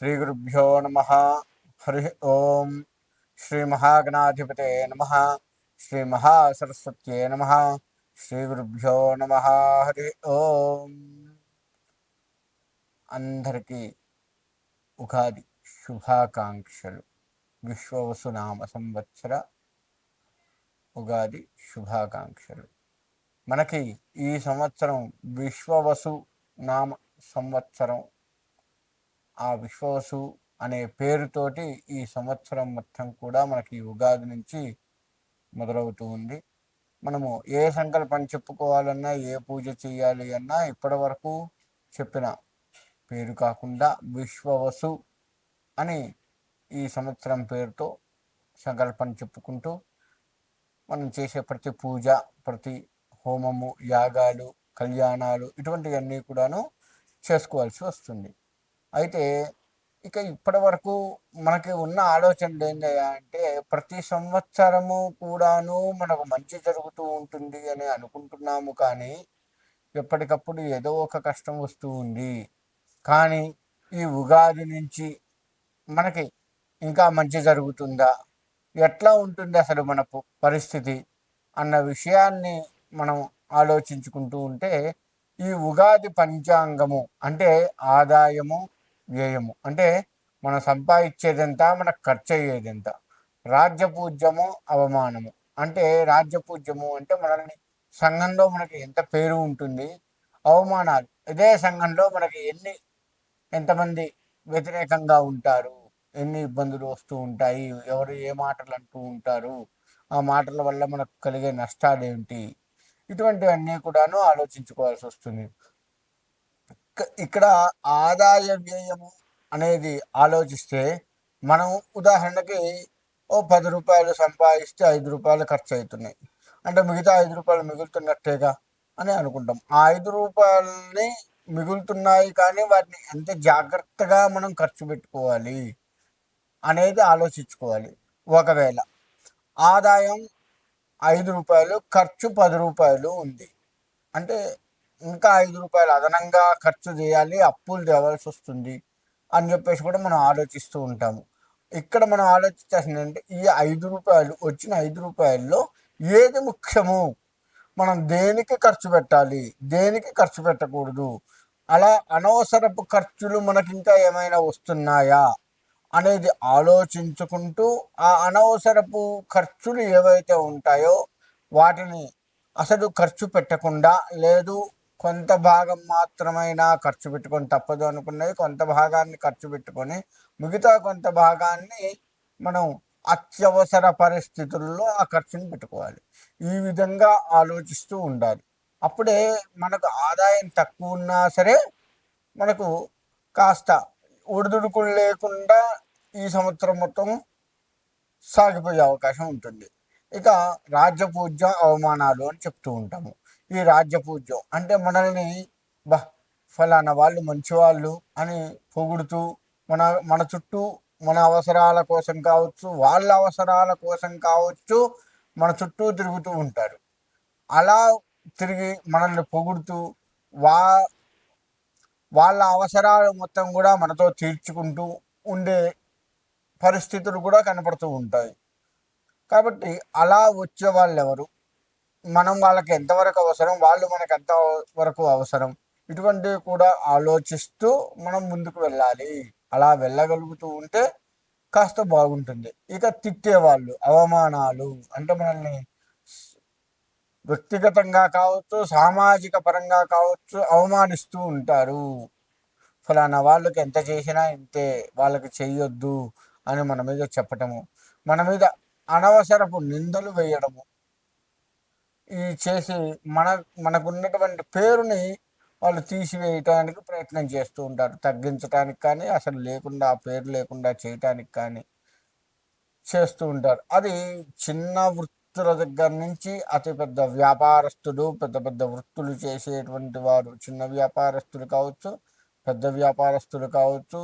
శ్రీగురుభ్యో నమ హరి ఓం శ్రీ మహాగణాధిపతే నమ శ్రీ మహాసరస్వత్యే నమ శ్రీగురుభ్యో నమ హరి ఓం అందరికీ ఉగాది శుభాకాంక్షలు. విశ్వవసునామ సంవత్సర ఉగాది శుభాకాంక్షలు. మనకి ఈ సంవత్సరం విశ్వవసు నామ సంవత్సరం ఆ విశ్వాసు అనే పేరుతోటి ఈ సంవత్సరం మొత్తం కూడా మనకి ఉగాది నుంచి మొదలవుతూ ఉంది. మనము ఏ సంకల్పం చెప్పుకోవాలన్నా ఏ పూజ చేయాలి అన్నా ఇప్పటి వరకు చెప్పిన పేరు కాకుండా విశ్వవసు అని ఈ సంవత్సరం పేరుతో సంకల్పం చెప్పుకుంటూ మనం చేసే ప్రతి పూజ ప్రతి హోమము యాగాలు కళ్యాణాలు ఇటువంటివన్నీ కూడాను చేసుకోవాల్సి వస్తుంది. అయితే ఇక ఇప్పటి వరకు మనకి ఉన్న ఆలోచనలు ఏంటయ్యా అంటే ప్రతి సంవత్సరము కూడాను మనకు మంచి జరుగుతూ ఉంటుంది అని అనుకుంటున్నాము కానీ ఎప్పటికప్పుడు ఏదో ఒక కష్టం వస్తూ ఉంది. కానీ ఈ ఉగాది నుంచి మనకి ఇంకా మంచి జరుగుతుందా? ఎట్లా ఉంటుంది అసలు మన పరిస్థితి? అన్న విషయాన్ని మనం ఆలోచించుకుంటూ ఉంటే ఈ ఉగాది పంచాంగము అంటే ఆదాయము వ్యయము. అంటే మనం సంపాదించేదెంత మనకు ఖర్చు అయ్యేదెంత రాజ్యపూజ్యము అవమానము. అంటే రాజ్యపూజ్యము అంటే మనల్ని సంఘంలో మనకి ఎంత పేరు ఉంటుంది? అవమానాలు. ఇదే సంఘంలో మనకి ఎన్ని ఎంతమంది వ్యతిరేకంగా ఉంటారు? ఎన్ని ఇబ్బందులు వస్తూ ఉంటాయి? ఎవరు ఏ మాటలు అంటూ ఉంటారు? ఆ మాటల వల్ల మనకు కలిగే నష్టాలు ఏంటి ఇటువంటివన్నీ కూడాను ఆలోచించుకోవాల్సి వస్తుంది ఇక్కడ ఆదాయ వ్యయము అనేది ఆలోచిస్తే మనం ఉదాహరణకి ఓ పది రూపాయలు సంపాదిస్తే ఐదు రూపాయలు ఖర్చు అవుతున్నాయి అంటే మిగతా ఐదు రూపాయలు మిగులుతున్నట్టేగా అని అనుకుంటాం. ఆ ఐదు రూపాయలని మిగులుతున్నాయి కానీ వాటిని ఎంత జాగ్రత్తగా మనం ఖర్చు పెట్టుకోవాలి అనేది ఆలోచించుకోవాలి. ఒకవేళ ఆదాయం ఐదు రూపాయలు ఖర్చు పది రూపాయలు ఉంది. అంటే ఇంకా ఐదు రూపాయలు అదనంగా ఖర్చు చేయాలి అప్పులు తేవాల్సి వస్తుంది అని చెప్పేసి కూడా మనం ఆలోచిస్తూ ఉంటాము. ఇక్కడ మనం ఆలోచించాల్సింది అంటే ఈ ఐదు రూపాయలు వచ్చిన ఐదు రూపాయల్లో ఏది ముఖ్యము? మనం దేనికి ఖర్చు పెట్టాలి? దేనికి ఖర్చు పెట్టకూడదు? అలా అనవసరపు ఖర్చులు మనకి ఇంకా ఏమైనా వస్తున్నాయా అనేది ఆలోచించుకుంటూ ఆ అనవసరపు ఖర్చులు ఏవైతే ఉంటాయో వాటిని అసలు ఖర్చు పెట్టకుండా లేదు కొంత భాగం మాత్రమైనా ఖర్చు పెట్టుకొని తప్పదు అనుకున్నవి కొంత భాగాన్ని ఖర్చు పెట్టుకొని మిగతా కొంత భాగాన్ని మనం అత్యవసర పరిస్థితుల్లో ఆ ఖర్చుని పెట్టుకోవాలి. ఈ విధంగా ఆలోచిస్తూ ఉండాలి. అప్పుడే మనకు ఆదాయం తక్కువ ఉన్నా సరే మనకు కాస్త ఒడిదుడుకులు లేకుండా ఈ సంవత్సరం మొత్తం సాగిపోయే అవకాశం ఉంటుంది. ఇక రాజ్యపూజ్యం అవమానాలు అని చెప్తూ ఉంటాము. ఈ రాజ్యపూజ్యం అంటే మనల్ని బా ఫలానా వాళ్ళు మంచివాళ్ళు అని పొగుడుతూ మన మన చుట్టూ మన అవసరాల కోసం కావచ్చు వాళ్ళ అవసరాల కోసం కావచ్చు మన చుట్టూ తిరుగుతూ ఉంటారు. అలా తిరిగి మనల్ని పొగుడుతూ వా వాళ్ళ అవసరాలు మొత్తం కూడా మనతో తీర్చుకుంటూ ఉండే పరిస్థితులు కూడా కనపడుతూ ఉంటాయి. కాబట్టి అలా వచ్చే వాళ్ళు ఎవరు మనం వాళ్ళకి ఎంతవరకు అవసరం వాళ్ళు మనకు ఎంత వరకు అవసరం ఇటువంటివి కూడా ఆలోచిస్తూ మనం ముందుకు వెళ్ళాలి. అలా వెళ్ళగలుగుతూ ఉంటే కాస్త బాగుంటుంది. ఇక తిట్టేవాళ్ళు అవమానాలు అంటే మనల్ని వ్యక్తిగతంగా కావచ్చు సామాజిక పరంగా కావచ్చు అవమానిస్తూ ఉంటారు. ఫలానా వాళ్ళకి ఎంత చేసినా ఇంతే వాళ్ళకి చేయొద్దు అని మన మీద చెప్పటము మన మీద అనవసరపు నిందలు వేయడము ఈ చేసి మన మనకున్నటువంటి పేరుని వాళ్ళు తీసివేయటానికి ప్రయత్నం చేస్తూ ఉంటారు. తగ్గించడానికి కానీ అసలు లేకుండా ఆ పేరు లేకుండా చేయటానికి కానీ చేస్తూ ఉంటారు. అది చిన్న వృత్తుల దగ్గర నుంచి అతి పెద్ద వ్యాపారస్తులు పెద్ద పెద్ద వృత్తులు చేసేటువంటి వారు చిన్న వ్యాపారస్తులు కావచ్చు పెద్ద వ్యాపారస్తులు కావచ్చు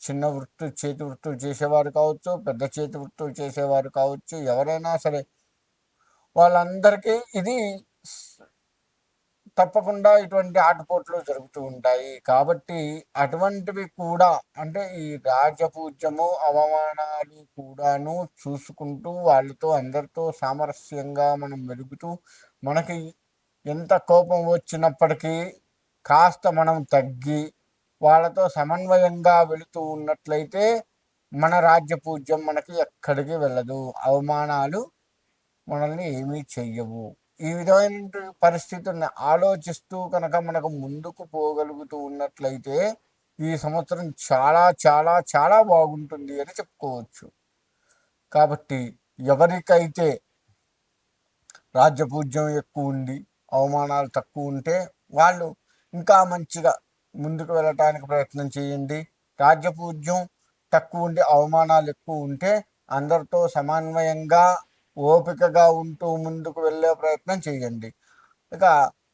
చిన్న వృత్తి చేతి వృత్తులు చేసేవారు కావచ్చు పెద్ద చేతి వృత్తులు చేసేవారు కావచ్చు ఎవరైనా సరే వాళ్ళందరికీ ఇది తప్పకుండా ఇటువంటి ఆటపోట్లు జరుగుతూ ఉంటాయి. కాబట్టి అటువంటివి కూడా అంటే ఈ రాజపూజ్యము అవమానాలు కూడాను చూసుకుంటూ వాళ్ళతో అందరితో సామరస్యంగా మనం మెరుగుతూ మనకి ఎంత కోపం వచ్చినప్పటికీ కాస్త మనం తగ్గి వాళ్ళతో సమన్వయంగా వెళుతూ ఉన్నట్లయితే మన రాజ్య పూజ్యం మనకి ఎక్కడికి వెళ్ళదు. అవమానాలు మనల్ని ఏమీ చెయ్యవు. ఈ విధమైన పరిస్థితుల్ని ఆలోచిస్తూ కనుక మనకు ముందుకు పోగలుగుతూ ఉన్నట్లయితే ఈ సంవత్సరం చాలా చాలా చాలా బాగుంటుంది అని చెప్పుకోవచ్చు. కాబట్టి ఎవరికైతే రాజ్యపూజ్యం ఎక్కువ ఉండి అవమానాలు తక్కువ ఉంటే వాళ్ళు ఇంకా మంచిగా ముందుకు వెళ్ళటానికి ప్రయత్నం చేయండి. రాజ్యపూజ్యం తక్కువ ఉండి అవమానాలు ఎక్కువ ఉంటే అందరితో సమన్వయంగా ఓపికగా ఉంటూ ముందుకు వెళ్ళే ప్రయత్నం చేయండి. ఇక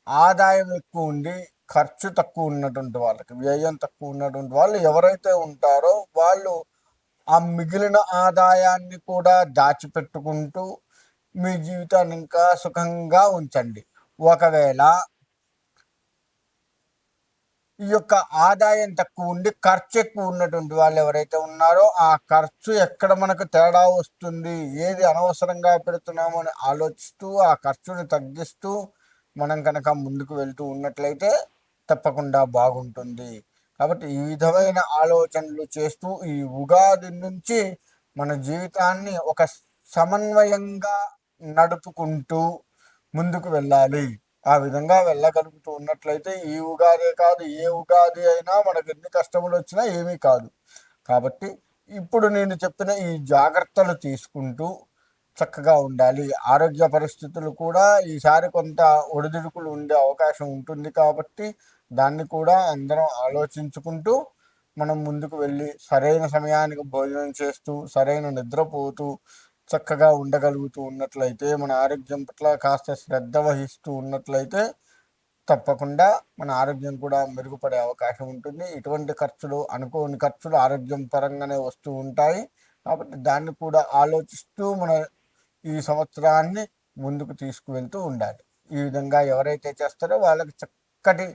ఆదాయం ఎక్కువ ఉండి ఖర్చు తక్కువ ఉన్నటువంటి వాళ్ళకి వ్యయం తక్కువ ఉన్నటువంటి వాళ్ళు ఎవరైతే ఉంటారో వాళ్ళు ఆ మిగిలిన ఆదాయాన్ని కూడా దాచిపెట్టుకుంటూ మీ జీవితాన్ని ఇంకా సుఖంగా ఉంచండి. ఒకవేళ ఈ యొక్క ఆదాయం తక్కువ ఉండి ఖర్చు ఎక్కువ ఉన్నటువంటి వాళ్ళు ఎవరైతే ఉన్నారో ఆ ఖర్చు ఎక్కడ మనకు తేడా వస్తుంది ఏది అనవసరంగా పెడుతున్నామో అని ఆలోచిస్తూ ఆ ఖర్చుని తగ్గిస్తూ మనం కనుక ముందుకు వెళ్తూ ఉన్నట్లయితే తప్పకుండా బాగుంటుంది. కాబట్టి ఈ విధమైన ఆలోచనలు చేస్తూ ఈ ఉగాది నుంచి మన జీవితాన్ని ఒక సమన్వయంగా నడుపుకుంటూ ముందుకు వెళ్ళాలి. ఆ విధంగా వెళ్ళగలుగుతూ ఉన్నట్లయితే ఈ ఉగాదే కాదు ఏ ఉగాది అయినా మనకు ఎన్ని కష్టములు వచ్చినా ఏమీ కాదు. కాబట్టి ఇప్పుడు నేను చెప్పిన ఈ జాగ్రత్తలు తీసుకుంటూ చక్కగా ఉండాలి. ఆరోగ్య పరిస్థితులు కూడా ఈసారి కొంత ఒడిదుడుకులు ఉండే అవకాశం ఉంటుంది కాబట్టి దాన్ని కూడా అందరం ఆలోచించుకుంటూ మనం ముందుకు వెళ్ళి సరైన సమయానికి భోజనం చేస్తూ సరైన నిద్రపోతూ చక్కగా ఉండగలుగుతూ ఉన్నట్లయితే మన ఆరోగ్యం పట్ల కాస్త శ్రద్ధ వహిస్తూ ఉన్నట్లయితే తప్పకుండా మన ఆరోగ్యం కూడా మెరుగుపడే అవకాశం ఉంటుంది. ఇటువంటి ఖర్చులు అనుకోని ఖర్చులు ఆరోగ్యం పరంగానే వస్తూ ఉంటాయి. కాబట్టి దాన్ని కూడా ఆలోచిస్తూ మన ఈ సంవత్సరాన్ని ముందుకు తీసుకువెళ్తూ ఉండాలి. ఈ విధంగా ఎవరైతే చేస్తారో వాళ్ళకి చక్కటి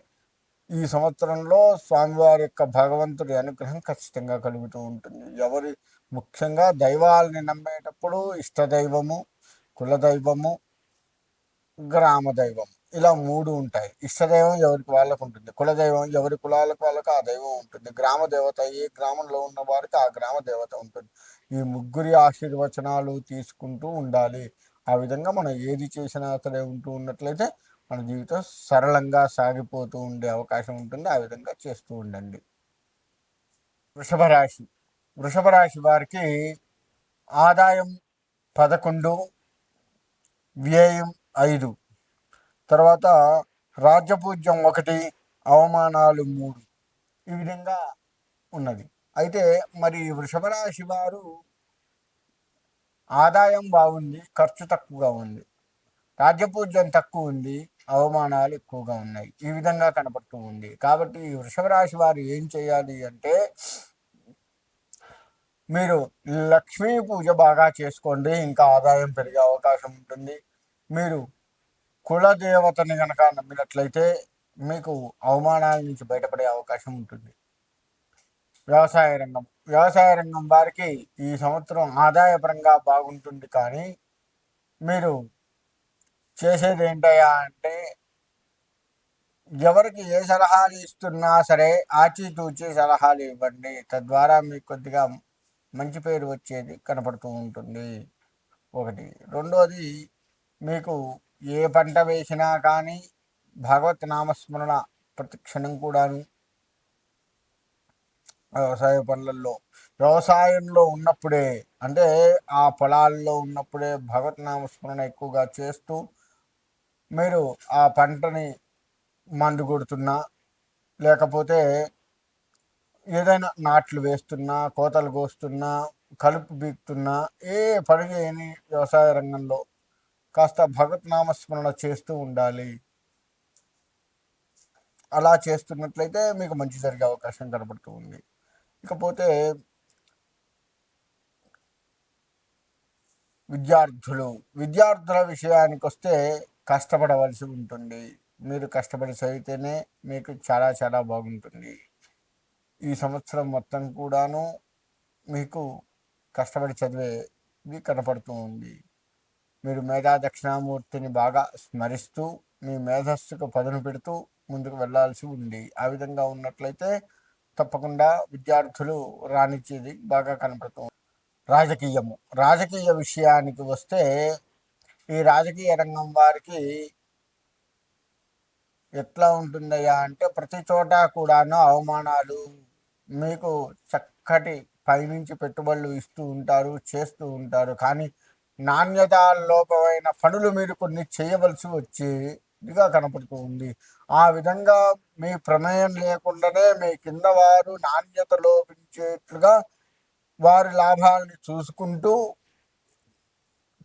ఈ సంవత్సరంలో స్వామివారి యొక్క భగవంతుడి అనుగ్రహం ఖచ్చితంగా కలుగుతూ ఉంటుంది. ఎవరి ముఖ్యంగా దైవాలని నమ్మేటప్పుడు ఇష్టదైవము కులదైవము గ్రామ దైవం ఇలా మూడు ఉంటాయి. ఇష్టదైవం ఎవరికి వాళ్ళకు ఉంటుంది. కులదైవం ఎవరి కులాలకు వాళ్ళకు ఆ దైవం ఉంటుంది. గ్రామ దేవత ఏ గ్రామంలో ఉన్న వారికి ఆ గ్రామ దేవత ఉంటుంది. ఈ ముగ్గురి ఆశీర్వచనాలు తీసుకుంటూ ఉండాలి. ఆ విధంగా మనం ఏది చేసినా సరే ఉంటూ ఉన్నట్లయితే మన జీవితం సరళంగా సాగిపోతూ ఉండే అవకాశం ఉంటుంది. ఆ విధంగా చేస్తూ ఉండండి. వృషభ రాశి. వృషభ రాశి వారికి ఆదాయం పదకొండు వ్యయం ఐదు. తర్వాత రాజ్యపూజ్యం ఒకటి అవమానాలు మూడు. ఈ విధంగా ఉన్నది. అయితే మరి వృషభ రాశి వారు ఆదాయం బాగుంది ఖర్చు తక్కువగా ఉంది. రాజ్యపూజ్యం తక్కువ ఉంది అవమానాలు ఎక్కువగా ఉన్నాయి. ఈ విధంగా కనపడుతూ ఉంది. కాబట్టి వృషభ రాశి వారు ఏం చేయాలి అంటే మీరు లక్ష్మీ పూజ బాగా చేసుకోండి. ఇంకా ఆదాయం పెరిగే అవకాశం ఉంటుంది. మీరు కులదేవతని కనుక నమ్మినట్లయితే మీకు అవమానాల నుంచి బయటపడే అవకాశం ఉంటుంది. వ్యవసాయ రంగం. వ్యవసాయ రంగం వారికి ఈ సంవత్సరం ఆదాయపరంగా బాగుంటుంది. కానీ మీరు చేసేది ఏంటయ్యా అంటే ఎవరికి ఏ సలహాలు ఇస్తున్నా సరే ఆచితూచి సలహాలు ఇవ్వండి. తద్వారా మీకు కొద్దిగా మంచి పేరు వచ్చేది కనపడుతూ ఉంటుంది. ఒకటి. రెండోది మీకు ఏ పంట వేసినా కానీ భగవత్ నామస్మరణ ప్రతిక్షణం కూడాను వ్యవసాయ పనులలో వ్యవసాయంలో ఉన్నప్పుడే అంటే ఆ పొలాల్లో ఉన్నప్పుడే భగవత్ నామస్మరణ ఎక్కువగా చేస్తూ మీరు ఆ పంటని మందు కొడుతున్నా లేకపోతే ఏదైనా నాట్లు వేస్తున్నా కోతలు కోస్తున్నా కలుపు బీక్తున్నా ఏ పని చేయని వ్యవసాయ రంగంలో కాస్త భగవత్ నామస్మరణ చేస్తూ ఉండాలి. అలా చేస్తున్నట్లయితే మీకు మంచి జరిగే అవకాశం కనబడుతూ ఉంది. ఇకపోతే విద్యార్థులు విద్యార్థుల విషయానికి వస్తే కష్టపడవలసి ఉంటుంది. మీరు కష్టపడి చదివితేనే మీకు చాలా చాలా బాగుంటుంది. ఈ సంవత్సరం మొత్తం కూడాను మీకు కష్టపడి చదివేది కనపడుతూ ఉంది. మీరు మేధా దక్షిణామూర్తిని బాగా స్మరిస్తూ మీ మేధస్సుకు పదును పెడుతూ ముందుకు వెళ్ళాల్సి ఉంది. ఆ విధంగా ఉన్నట్లయితే తప్పకుండా విద్యార్థులు రాణించేది బాగా కనపడుతుంది రాజకీయము. రాజకీయ విషయానికి వస్తే ఈ రాజకీయ రంగం వారికి ఎట్లా ఉంటుందయ్యా అంటే ప్రతి చోట కూడాను అవమానాలు మీకు చక్కటి పైనుంచి పెట్టుబడులు ఇస్తూ ఉంటారు చేస్తూ ఉంటారు. కానీ నాణ్యత లోపమైన పనులు మీరు కొన్ని చేయవలసి వచ్చేదిగా కనపడుతూ ఉంది. ఆ విధంగా మీ ప్రమేయం లేకుండానే మీ కింద వారు నాణ్యత లోపించేట్లుగా వారి లాభాలని చూసుకుంటూ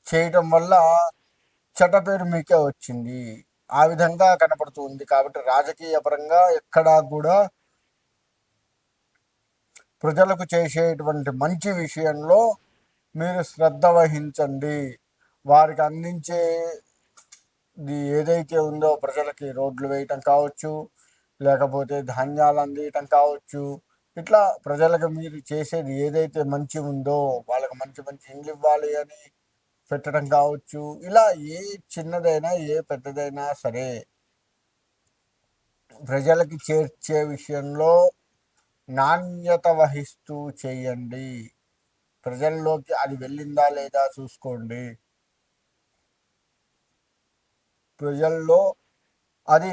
చేయటం వల్ల చెడ్డ పేరు మీకే వచ్చింది. ఆ విధంగా కనపడుతుంది కాబట్టి రాజకీయ పరంగా ఎక్కడా కూడా ప్రజలకు చేసేటువంటి మంచి విషయంలో మీరు శ్రద్ధ వహించండి. వారికి అందించే ఏదైతే ఉందో ప్రజలకి రోడ్లు వేయటం కావచ్చు లేకపోతే ధాన్యాలు అందియటం కావచ్చు. ఇట్లా ప్రజలకు మీరు చేసేది ఏదైతే మంచి ఉందో వాళ్ళకి మంచి మంచి ఇండ్లు ఇవ్వాలి అని పెట్టడం కావచ్చు. ఇలా ఏ చిన్నదైనా ఏ పెద్దదైనా సరే ప్రజలకి చేర్చే విషయంలో నాణ్యత వహిస్తూ చేయండి. ప్రజల్లోకి అది వెళ్ళిందా లేదా చూసుకోండి. ప్రజల్లో అది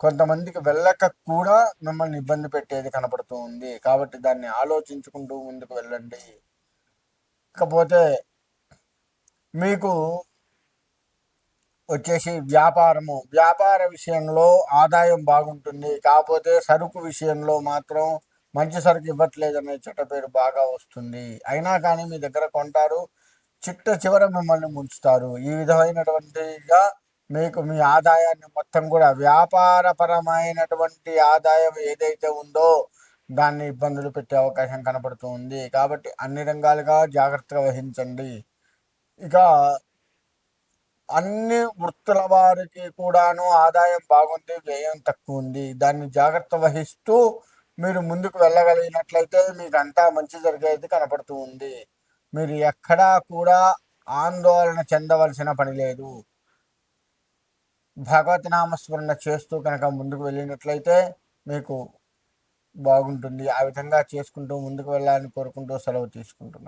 కొంతమందికి వెళ్ళక కూడా మిమ్మల్ని ఇబ్బంది పెట్టేది కనపడుతూ ఉంది. కాబట్టి దాన్ని ఆలోచించుకుంటూ ముందుకు వెళ్ళండి. ఇకపోతే మీకు వచ్చేసి వ్యాపారము. వ్యాపార విషయంలో ఆదాయం బాగుంటుంది. కాకపోతే సరుకు విషయంలో మాత్రం మంచి సరుకు ఇవ్వట్లేదనే చెట్ట పేరు బాగా వస్తుంది. అయినా కానీ మీ దగ్గర కొంటారు. చిట్ట చివర మిమ్మల్ని ముంచుతారు. ఈ విధమైనటువంటిగా మీకు మీ ఆదాయాన్ని మొత్తం కూడా వ్యాపారపరమైనటువంటి ఆదాయం ఏదైతే ఉందో దాన్ని ఇబ్బందులు పెట్టే అవకాశం కనపడుతుంది కాబట్టి అన్ని రంగాలుగా జాగ్రత్తగా వహించండి. ఇక అన్ని వృత్తుల వారికి కూడాను ఆదాయం బాగుంది వ్యయం తక్కువ ఉంది. దాన్ని జాగ్రత్త వహిస్తూ మీరు ముందుకు వెళ్ళగలిగినట్లయితే మీకు అంతా మంచి జరిగేది కనపడుతూ ఉంది. మీరు ఎక్కడా కూడా ఆందోళన చెందవలసిన పని లేదు. భగవతి నామస్మరణ చేస్తూ కనుక ముందుకు వెళ్ళినట్లయితే మీకు బాగుంటుంది. ఆ విధంగా చేసుకుంటూ ముందుకు వెళ్ళాలని కోరుకుంటూ సెలవు తీసుకుంటున్నాను.